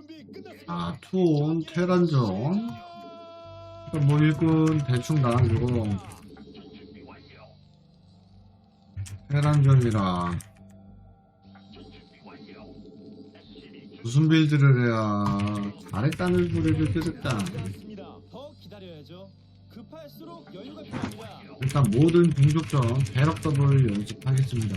끝났습니다. 아, 투온, 테란전. 뭐 일꾼 대충 나눠주고. 테란전이라. 무슨 빌드를 해야 잘했다는 소리를 필요합니다. 일단 모든 중족전 배럭 더블 연습하겠습니다.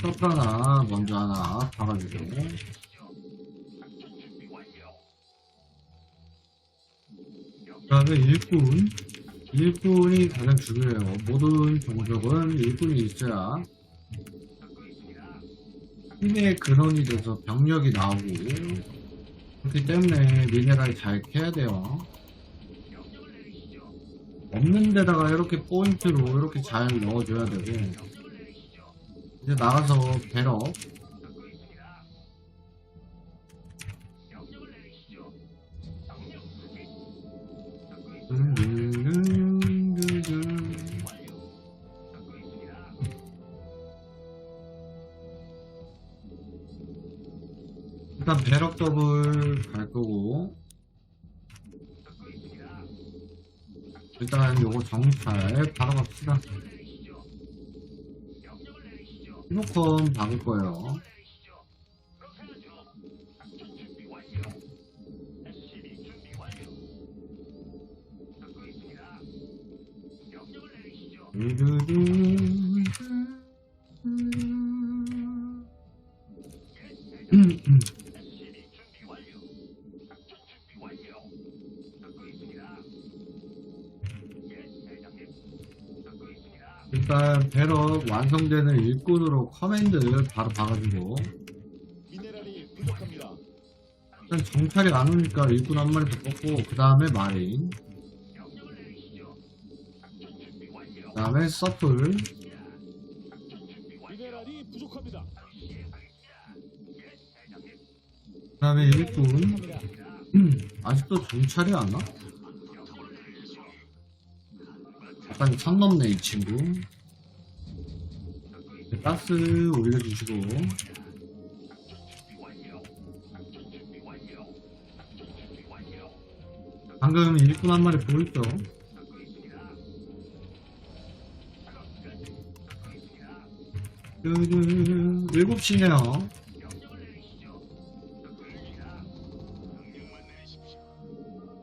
서프 하나 먼저 하나 박아주고. 그 다음에 일꾼. 일꾼이 가장 중요해요. 모든 종족은 일꾼이 있어야 힘의 근원이 돼서 병력이 나오고 그렇기 때문에 미네랄 잘 캐야 돼요. 없는 데다가 이렇게 포인트로 이렇게 잘 넣어줘야 되고 이제 나가서 배럭 일단 배럭 더블 갈 거고. 일단 요거 정찰 바로 갑시다 히노컨 박을 거예요 일단 배럭 완성되는 일꾼으로 커맨드 바로 박아주고 미네랄이 부족합니다. 일단 정찰이 안 오니까 일꾼 한 마리 더 뽑고 그 다음에 마린 그 다음에 서플 미네랄이 부족합니다. 그 다음에 일꾼. 아직도 정찰이 안 와? 약간 선 넘네 이 친구 네, 가스 올려주시고. 방금 일꾼 한 마리 보였죠? 그, 일곱 시네요.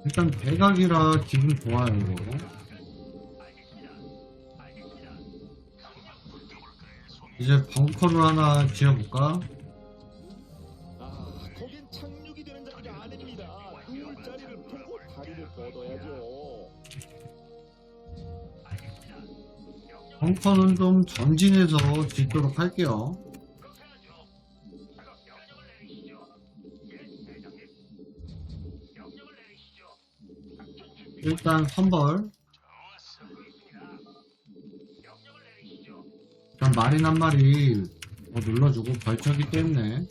일단 대각이라 기분 좋아요 이거 이제 벙커를 하나 지어볼까? 아, 거긴 착륙이 되는 자리가 아닙니다. 누울 자리를 보고 다리를 뻗어야죠. 벙커는 좀 전진해서 짓도록 할게요 일단 선벌 마린 한 마리 더 눌러주고 벌처기 때문에.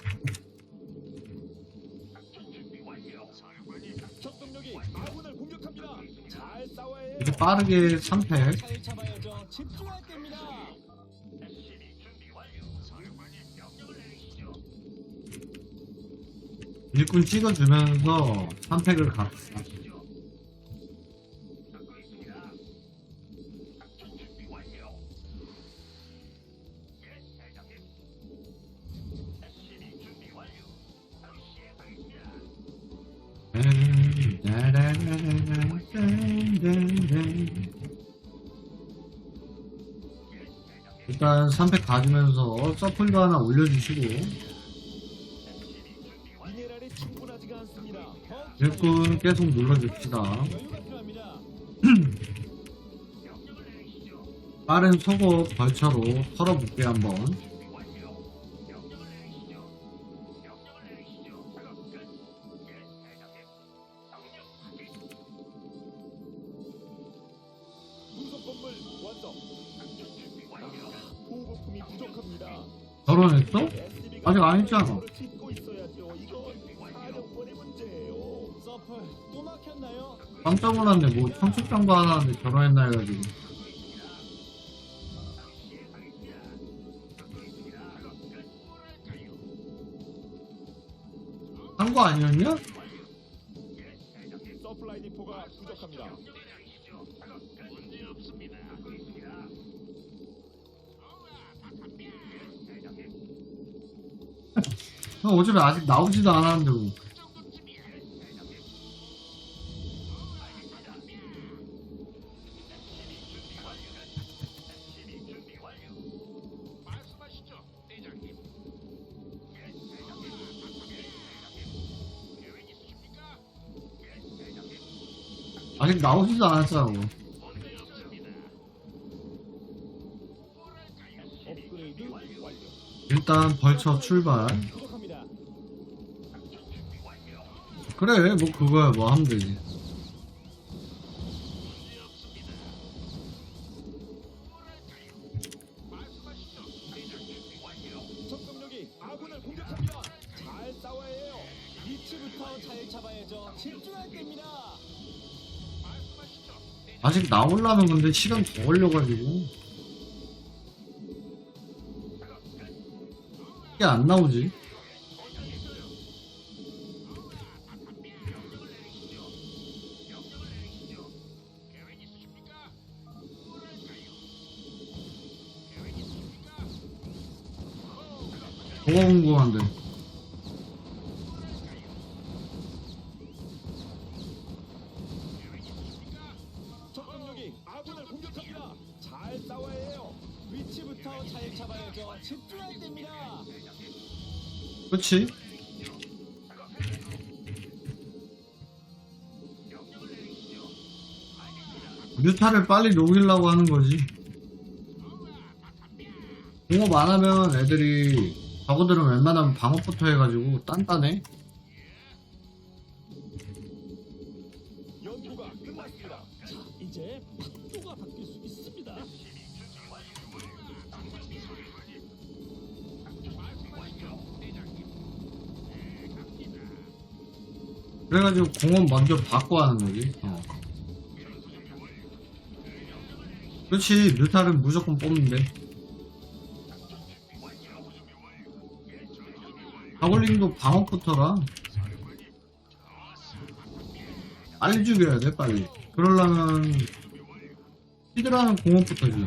이제 빠르게 3팩 잘 잡아야죠. 집중할 때입니다. 일꾼 찍어주면서 3팩을 갑시 일단 3팩 가지면서 서플도 하나 올려주시고 일꾼 계속 눌러줍시다. 빠른 속옷 벌처로 털어볼게 한번 결혼했어? 아직 안 했잖아. 깜짝 놀랐네. 뭐 청첩장도 안 하는데 결혼했나 해가지고. 한 거 아니었냐? 서플라이 디포가 부족합니다. 형 어차피 아직 나오지도 않았는데 뭐. 아직 나오지도 않았잖아 뭐. 일단 벌쳐 출발 그래 뭐 그거야 뭐 하면 되지. 아직 나오려면 근데 시간 더 걸려가지고. 이게 안 나오지 잘 잡아야죠. 집중할 때입니다. 그치? 뮤타를 빨리 녹이려고 하는 거지. 공업 안 하면 애들이 저거들은 웬만하면 방어부터 해가지고 단단해. 그래가지고 공업 먼저 받고 하는 거지. 어. 그렇지 뮤타를 무조건 뽑는데. 저글링도 방어부터라. 빨리 죽여야 돼 빨리. 그러려면 히드라는 공업부터지.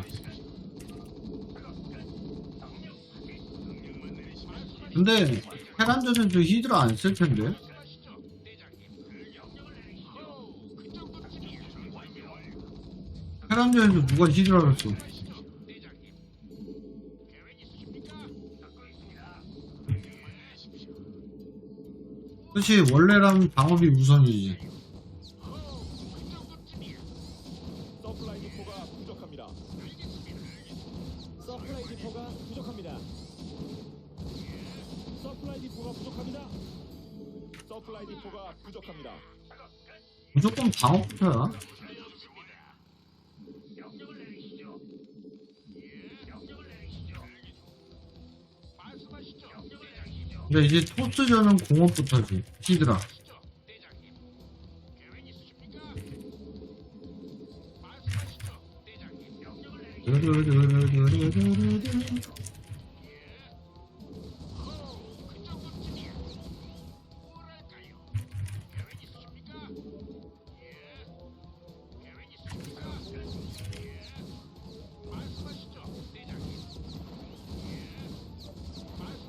근데 테란전에도 히드라 안 쓸 텐데. 테란전에서 누가 써? 그치 원래라면 방업이 우선이지. 무조건 방어부터야. 근데 이제 토스전은 공업부터지. 히드라.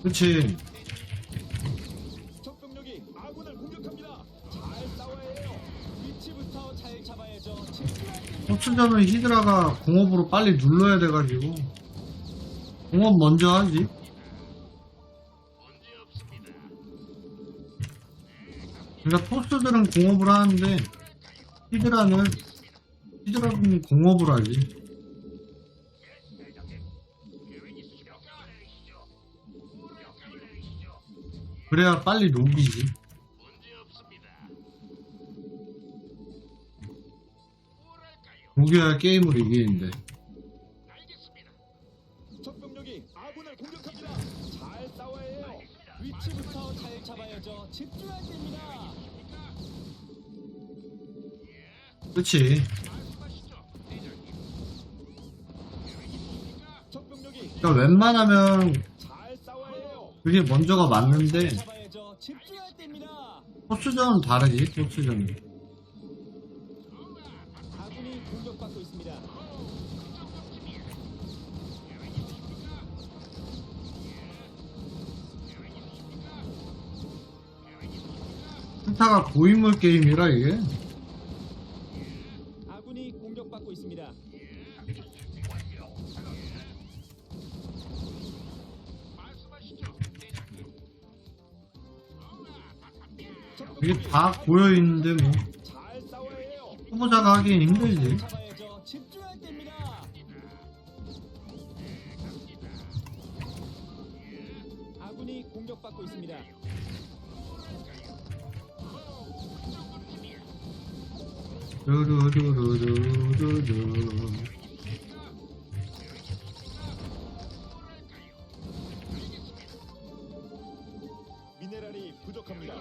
그치. 토스전은 히드라가 공업으로 빨리 눌러야 돼가지고. 공업 먼저 하지. 그러니까 토스들은 공업을 하는데 히드라는 히드라는 공업을 하지. 그래야 빨리 녹이지. 녹여야 게임을 이기는데. 적병력이 아군을 공격합니다. 잘 싸워야 해요. 위치부터 잘 잡아야죠. 집중할 때입니다. 적병력이 그러니까 웬만하면 잘 싸워야 해요. 그게 먼저가 맞는데, 잡아야죠. 집중할 때입니다. 토스전은 다르지, 토스전은. 한타가 고인물 게임이라 이게. 아군이 공격받고 있습니다. 이게 다 고여있는데 뭐. 후보자가 하긴 힘들지. 아군이 공격받고 있습니다. 루루루루루루루 미네랄이 부족합니다.